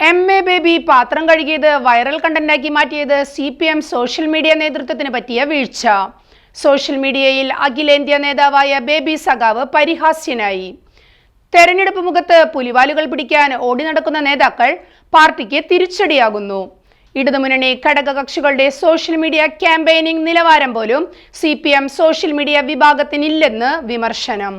M A baby പാത്രം കഴുകിയത് viral കണ്ടന്റാക്കി മാറ്റിയത് C P M social media നേതൃത്വത്തിന് പറ്റിയ വീഴ്ച. സോഷ്യൽ മീഡിയയിൽ അഖിലേന്ത്യാ നേതാവായ ബേബി സഖാവ് പരിഹാസ്യനായി. തെരഞ്ഞെടുപ്പ് മുഖത്ത് പുലിവാലുകൾ പിടിക്കാൻ ഓടി നടക്കുന്ന നേതാക്കൾ പാർട്ടിക്ക് തിരിച്ചടിയാകുന്നു. ഇടതുമുന്നണി ഘടകകക്ഷികളുടെ സോഷ്യൽ മീഡിയ ക്യാമ്പയിനിംഗ് നിലവാരം പോലും സി സോഷ്യൽ മീഡിയ വിഭാഗത്തിനില്ലെന്ന് വിമർശനം.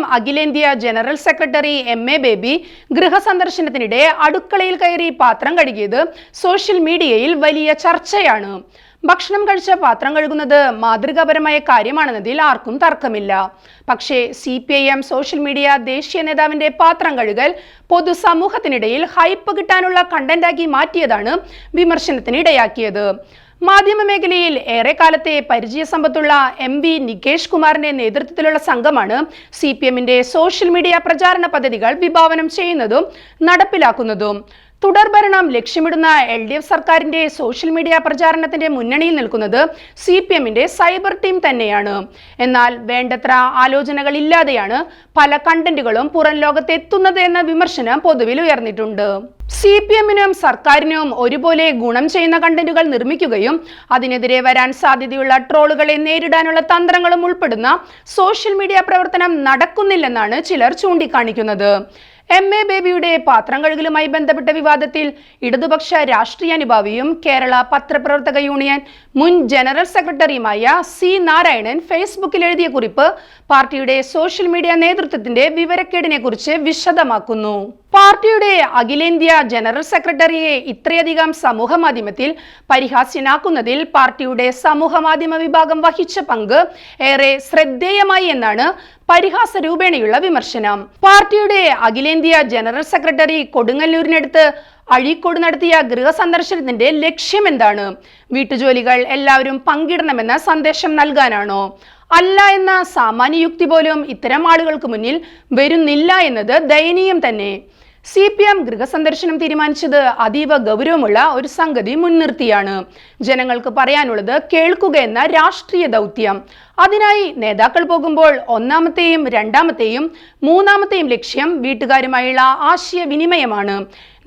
പി അഖിലേന്ത്യാ general secretary M A Baby ഗൃഹസന്ദർശനത്തിനിടെ അടുക്കളയിൽ കയറി പാത്രം കഴുകിയത് സോഷ്യൽ മീഡിയയിൽ വലിയ ചർച്ചയാണ്. ഭക്ഷണം കഴിച്ച പാത്രം കഴുകുന്നത് മാതൃകാപരമായ കാര്യമാണെന്നതിൽ ആർക്കും തർക്കമില്ല. പക്ഷേ C P I M social media ദേശീയ നേതാവിന്റെ പാത്രം കഴുകൽ പൊതുസമൂഹത്തിനിടയിൽ ഹൈപ്പ് കിട്ടാനുള്ള കണ്ടന്റാക്കി മാറ്റിയതാണ് വിമർശനത്തിന് ഇടയാക്കിയത്. മാധ്യമ മേഖലയിൽ ഏറെക്കാലത്തെ പരിചയസമ്പത്തുള്ള എം വി നികേഷ് കുമാറിന്റെ നേതൃത്വത്തിലുള്ള സംഘമാണ് സി പി എമ്മിന്റെ സോഷ്യൽ മീഡിയ പ്രചാരണ പദ്ധതികൾ വിഭാവനം ചെയ്യുന്നതും നടപ്പിലാക്കുന്നതും. തുടർഭരണം ലക്ഷ്യമിടുന്ന എൽ ഡി എഫ് സർക്കാരിന്റെ സോഷ്യൽ മീഡിയ പ്രചാരണത്തിന്റെ മുന്നണിയിൽ നിൽക്കുന്നത് സി പി എമ്മിന്റെ സൈബർ ടീം തന്നെയാണ്. എന്നാൽ വേണ്ടത്ര ആലോചനകൾ ഇല്ലാതെയാണ് പല കണ്ടന്റുകളും പുറം ലോകത്ത് എത്തുന്നത് എന്ന വിമർശനം പൊതുവിൽ ഉയർന്നിട്ടുണ്ട്. സി പി എമ്മിനും സർക്കാരിനും ഒരുപോലെ ഗുണം ചെയ്യുന്ന കണ്ടന്റുകൾ നിർമ്മിക്കുകയും അതിനെതിരെ വരാൻ സാധ്യതയുള്ള ട്രോളുകളെ നേരിടാനുള്ള തന്ത്രങ്ങളും ഉൾപ്പെടുന്ന സോഷ്യൽ മീഡിയ പ്രവർത്തനം നടക്കുന്നില്ലെന്നാണ് ചിലർ ചൂണ്ടിക്കാണിക്കുന്നത്. എം എ ബേബിയുടെ പാത്രം കഴുകലുമായി ബന്ധപ്പെട്ട വിവാദത്തിൽ ഇടതുപക്ഷ രാഷ്ട്രീയ അനുഭാവിയും കേരള പത്രപ്രവർത്തക യൂണിയൻ മുൻ ജനറൽ സെക്രട്ടറിയുമായ സി നാരായണൻ ഫേസ്ബുക്കിൽ എഴുതിയ കുറിപ്പ് പാർട്ടിയുടെ സോഷ്യൽ മീഡിയ നേതൃത്വത്തിന്റെ വിവരക്കേടിനെ കുറിച്ച് വിശദമാക്കുന്നു. പാർട്ടിയുടെ അഖിലേന്ത്യാ ജനറൽ സെക്രട്ടറിയെ ഇത്രയധികം സമൂഹ മാധ്യമത്തിൽ പരിഹാസ്യനാക്കുന്നതിൽ പാർട്ടിയുടെ സമൂഹ മാധ്യമ വിഭാഗം വഹിച്ച പങ്ക് ഏറെ ശ്രദ്ധേയമായി എന്നാണ് പരിഹാസ രൂപേണയുള്ള വിമർശനം. പാർട്ടിയുടെ അഖിലേന്ത്യാ ജനറൽ സെക്രട്ടറി കൊടുങ്ങല്ലൂരിനടുത്ത് അഴീക്കോട് നടത്തിയ ഗൃഹസന്ദർശനത്തിന്റെ ലക്ഷ്യം എന്താണ് വീട്ടുജോലികൾ എല്ലാവരും പങ്കിടണമെന്ന സന്ദേശം നൽകാനാണോ? അല്ല എന്ന സാമാന്യ യുക്തി പോലും ഇത്തരം ആളുകൾക്ക് മുന്നിൽ വരുന്നില്ല എന്നത് ദയനീയം തന്നെ. സി പി എം ഗൃഹസന്ദർശനം തീരുമാനിച്ചത് അതീവ ഗൗരവമുള്ള ഒരു സംഗതി മുൻനിർത്തിയാണ്. ജനങ്ങൾക്ക് പറയാനുള്ളത് കേൾക്കുക എന്ന രാഷ്ട്രീയ ദൗത്യം. അതിനായി നേതാക്കൾ പോകുമ്പോൾ ഒന്നാമത്തെയും രണ്ടാമത്തെയും മൂന്നാമത്തെയും ലക്ഷ്യം വീട്ടുകാരുമായുള്ള ആശയവിനിമയമാണ്.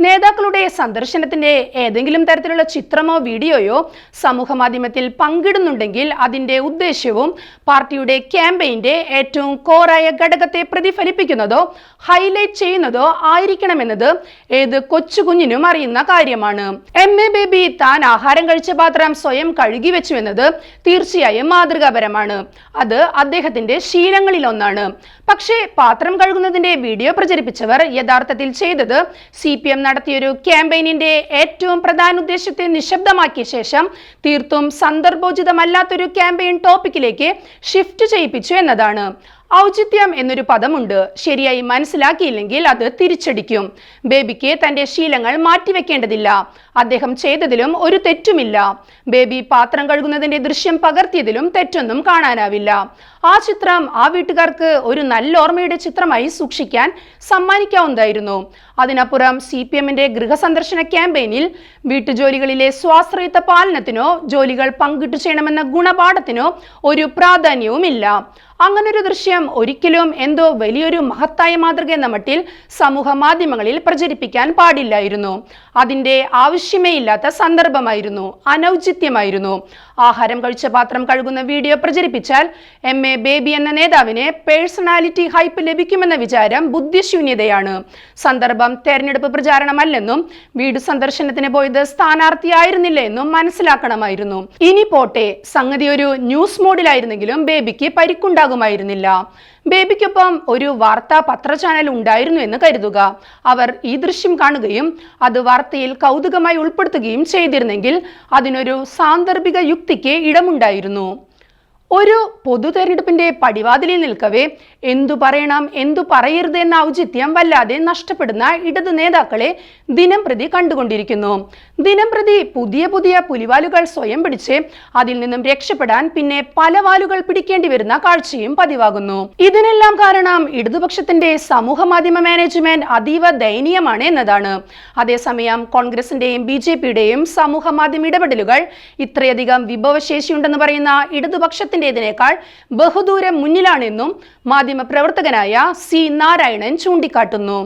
നേതാക്കളുടെ സന്ദർശനത്തിന്റെ ഏതെങ്കിലും തരത്തിലുള്ള ചിത്രമോ വീഡിയോയോ സമൂഹമാധ്യമത്തിൽ പങ്കിടുന്നുണ്ടെങ്കിൽ അതിന്റെ ഉദ്ദേശ്യവും പാർട്ടിയുടെ ക്യാമ്പയിന്റെ ഏറ്റവും കോറായ ഘടകത്തെ പ്രതിഫലിപ്പിക്കുന്നതോ ഹൈലൈറ്റ് ചെയ്യുന്നതോ ആയിരിക്കണമെന്നത് ഏത് കൊച്ചുകുഞ്ഞിനും അറിയുന്ന കാര്യമാണ്. എം എ ബേബി താൻ ആഹാരം കഴിച്ച പാത്രം സ്വയം കഴുകി വെച്ചു എന്നത് തീർച്ചയായും മാതൃകാപരമാണ്. അത് അദ്ദേഹത്തിന്റെ ശീലങ്ങളിൽ ഒന്നാണ്. പക്ഷേ പാത്രം കഴുകുന്നതിന്റെ വീഡിയോ പ്രചരിപ്പിച്ചവർ യഥാർത്ഥത്തിൽ ചെയ്തത് സി പി എം നടത്തിയൊരു ക്യാമ്പയിനിന്റെ ഏറ്റവും പ്രധാന ഉദ്ദേശത്തെ നിശബ്ദമാക്കിയ ശേഷം തീർത്തും സന്ദർഭോചിതമല്ലാത്തൊരു ക്യാമ്പയിൻ ടോപ്പിക്കിലേക്ക് ഷിഫ്റ്റ് ചെയ്യിപ്പിച്ചു എന്നതാണ്. ഔചിത്യം എന്നൊരു പദമുണ്ട്. ശരിയായി മനസ്സിലാക്കിയില്ലെങ്കിൽ അത് തിരിച്ചടിക്കും. ബേബിക്ക് തന്റെ ശീലങ്ങൾ മാറ്റിവെക്കേണ്ടതില്ല. അദ്ദേഹം ചെയ്തതിലും ഒരു തെറ്റുമില്ല. ബേബി പാത്രം കഴുകുന്നതിന്റെ ദൃശ്യം പകർത്തിയതിലും തെറ്റൊന്നും കാണാനാവില്ല. ആ ചിത്രം ആ വീട്ടുകാർക്ക് ഒരു നല്ല ഓർമ്മയുടെ ചിത്രമായി സൂക്ഷിക്കാൻ സമ്മാനിക്കാവുന്നതായിരുന്നു. അതിനപ്പുറം സി പി എമ്മിന്റെ ഗൃഹസന്ദർശന ക്യാമ്പയിനിൽ വീട്ടുജോലികളിലെ സ്വാശ്രയത്വ പാലനത്തിനോ ജോലികൾ പങ്കിട്ടു ചെയ്യണമെന്ന ഗുണപാഠത്തിനോ ഒരു പ്രാധാന്യവുമില്ല. അങ്ങനൊരു ദൃശ്യം ഒരിക്കലും എന്തോ വലിയൊരു മഹത്തായ മാതൃക എന്ന മട്ടിൽ സമൂഹ മാധ്യമങ്ങളിൽ പ്രചരിപ്പിക്കാൻ പാടില്ലായിരുന്നു. അതിന്റെ ആവശ്യമേ ഇല്ലാത്ത സന്ദർഭമായിരുന്നു. അനൗചിത്യമായിരുന്നു. ആഹാരം കഴിച്ച പാത്രം കഴുകുന്ന വീഡിയോ പ്രചരിപ്പിച്ചാൽ എം എ ബേബി എന്ന നേതാവിന് പേഴ്സണാലിറ്റി ഹൈപ്പ് ലഭിക്കുമെന്ന വിചാരം ബുദ്ധിശൂന്യതയാണ്. സന്ദർഭം തെരഞ്ഞെടുപ്പ് പ്രചാരണമല്ലെന്നും വീട് സന്ദർശനത്തിന് പോയത് സ്ഥാനാർത്ഥിയായിരുന്നില്ല എന്നും മനസ്സിലാക്കണമായിരുന്നു. ഇനി പോട്ടെ സംഗതി ഒരു ന്യൂസ് മോഡിലായിരുന്നെങ്കിലും ബേബിക്ക് പരിക്കുണ്ടാകുമായിരുന്നില്ല ബേബിക്കൊപ്പം ഒരു വാർത്താ പത്ര ചാനൽ ഉണ്ടായിരുന്നു എന്ന് കരുതുക. അവർ ഈ ദൃശ്യം കാണുകയും അത് വാർത്തയിൽ കൗതുകമായി ഉൾപ്പെടുത്തുകയും ചെയ്തിരുന്നെങ്കിൽ അതിനൊരു സാന്ദർഭിക യുക്തിക്ക് ഇടമുണ്ടായിരുന്നു. ഒരു പൊതു തെരഞ്ഞെടുപ്പിന്റെ പടിവാതിലിൽ നിൽക്കവേ. എന്തു പറയണം എന്തു പറയരുത് എന്ന ഔചിത്യം വല്ലാതെ നഷ്ടപ്പെടുന്ന ഇടതു നേതാക്കളെ ദിനം പ്രതി കണ്ടുകൊണ്ടിരിക്കുന്നു. ദിനം പ്രതി പുതിയ പുതിയ പുലിവാലുകൾ സ്വയം പിടിച്ച് അതിൽ നിന്നും രക്ഷപ്പെടാൻ പിന്നെ പല വാലുകൾ പിടിക്കേണ്ടി വരുന്ന കാഴ്ചയും പതിവാകുന്നു. ഇതിനെല്ലാം കാരണം ഇടതുപക്ഷത്തിന്റെ സമൂഹ മാധ്യമ മാനേജ്മെന്റ് അതീവ ദയനീയമാണ് എന്നതാണ്. അതേസമയം കോൺഗ്രസിന്റെയും ബി ജെ പിയുടെയും സമൂഹ മാധ്യമ ഇടപെടലുകൾ ഇത്രയധികം വിഭവശേഷിയുണ്ടെന്ന് പറയുന്ന ഇടതുപക്ഷത്തിന്റെതിനേക്കാൾ ബഹുദൂരം മുന്നിലാണെന്നും മാധ്യമ പ്രവർത്തകനായ സി നാരായണൻ ചൂണ്ടിക്കാട്ടുന്നു.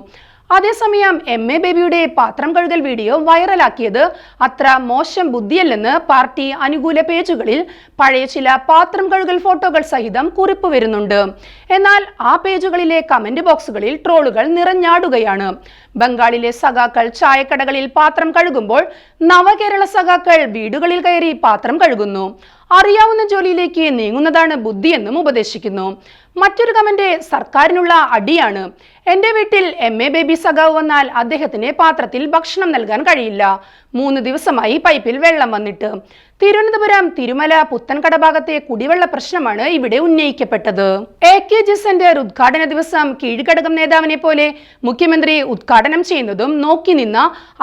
അതേസമയം എം എ ബേബിയുടെ പാത്രം കഴുകൽ വീഡിയോ വൈറലാക്കിയത് അത്ര മോശം ബുദ്ധിയല്ലെന്ന് പാർട്ടി അനുകൂല പേജുകളിൽ പഴയ ചില പാത്രം കഴുകൽ ഫോട്ടോകൾ സഹിതം കുറിപ്പ് വരുന്നുണ്ട്. എന്നാൽ ആ പേജുകളിലെ കമന്റ് ബോക്സുകളിൽ ട്രോളുകൾ നിറഞ്ഞാടുകയാണ്. ബംഗാളിലെ സഖാക്കൾ ചായക്കടകളിൽ പാത്രം കഴുകുമ്പോൾ നവകേരള സഖാക്കൾ വീടുകളിൽ കയറി പാത്രം കഴുകുന്നു. അറിയാവുന്ന ജോലിയിലേക്ക് നീങ്ങുന്നതാണ് ബുദ്ധിയെന്നും ഉപദേശിക്കുന്നു. മറ്റൊരു കമന്റ് സർക്കാരിനുള്ള അടിയാണ്. എന്റെ വീട്ടിൽ എം എ ബേബി സഖാവ് വന്നാൽ അദ്ദേഹത്തിന് പാത്രത്തിൽ ഭക്ഷണം നൽകാൻ കഴിയില്ല. മൂന്ന് ദിവസമായി പൈപ്പിൽ വെള്ളം വന്നിട്ട്. തിരുവനന്തപുരം തിരുമല പുത്തൻകട ഭാഗത്തെ കുടിവെള്ള പ്രശ്നമാണ് ഇവിടെ ഉന്നയിക്കപ്പെട്ടത്. എ കെ ജി സെന്റർ ഉദ്ഘാടന ദിവസം കീഴ്ഘടകം നേതാവിനെ പോലെ മുഖ്യമന്ത്രി ഉദ്ഘാടനം ചെയ്യുന്നതും നോക്കി നിന്ന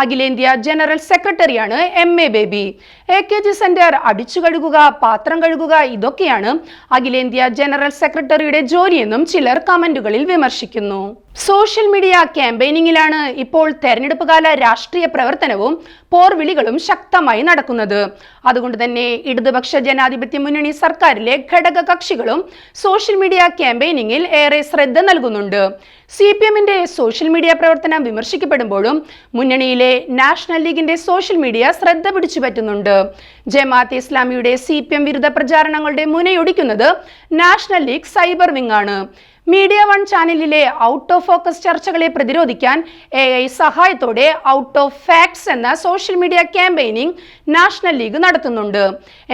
അഖിലേന്ത്യാ ജനറൽ സെക്രട്ടറിയാണ് M A Baby A K G centre അടിച്ചു കഴുകുക പാത്രം കഴുകുക ഇതൊക്കെയാണ് അഖിലേന്ത്യാ ജനറൽ സെക്രട്ടറിയുടെ ജോലിയെന്നും ചിലർ കമന്റുകളിൽ വിമർശിക്കുന്നു. സോഷ്യൽ മീഡിയ ക്യാമ്പയിനിങ്ങിലാണ് ഇപ്പോൾ തെരഞ്ഞെടുപ്പ് കാല രാഷ്ട്രീയ പ്രവർത്തനവും പോർവിളികളും ശക്തമായി നടക്കുന്നത്. അതുകൊണ്ട് തന്നെ ഇടതുപക്ഷ ജനാധിപത്യ മുന്നണി സർക്കാരിലെ ഘടക കക്ഷികളും സോഷ്യൽ മീഡിയ ക്യാമ്പയിനിങ്ങിൽ ഏറെ ശ്രദ്ധ നൽകുന്നുണ്ട്. സി പി എമ്മിന്റെ സോഷ്യൽ മീഡിയ പ്രവർത്തനം വിമർശിക്കപ്പെടുമ്പോഴും മുന്നണിയിലെ നാഷണൽ ലീഗിന്റെ സോഷ്യൽ മീഡിയ ശ്രദ്ധ പിടിച്ചു പറ്റുന്നുണ്ട്. ജമാഅത്ത് ഇസ്ലാമിയുടെ സി പി എം വിരുദ്ധ പ്രചാരണങ്ങളുടെ മുനയൊടിക്കുന്നത് നാഷണൽ ലീഗ് സൈബർ വിംഗ് ആണ് മീഡിയ വൺ ചാനലിലെ ഔട്ട് ഓഫ് ഫോക്കസ് ചർച്ചകളെ പ്രതിരോധിക്കാൻ എ ഐ സഹായത്തോടെ ഔട്ട് ഓഫ് ഫാക്ട്സ് എന്ന social media campaigning national league നടത്തുന്നുണ്ട്.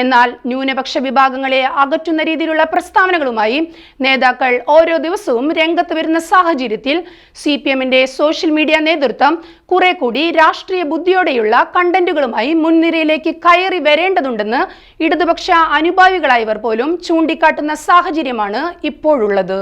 എന്നാൽ ന്യൂനപക്ഷ വിഭാഗങ്ങളെ അകറ്റുന്ന രീതിയിലുള്ള പ്രസ്താവനകളുമായി നേതാക്കൾ ഓരോ ദിവസവും രംഗത്ത് വരുന്ന സാഹചര്യത്തിൽ സി പി എമ്മിന്റെ സോഷ്യൽ മീഡിയ നേതൃത്വം കുറെ കൂടി രാഷ്ട്രീയ ബുദ്ധിയോടെയുള്ള കണ്ടന്റുകളുമായി മുൻനിരയിലേക്ക് കയറി വരേണ്ടതുണ്ടെന്ന് ഇടതുപക്ഷ അനുഭാവികളായവർ പോലും ചൂണ്ടിക്കാട്ടുന്ന സാഹചര്യമാണ് ഇപ്പോഴുള്ളത്.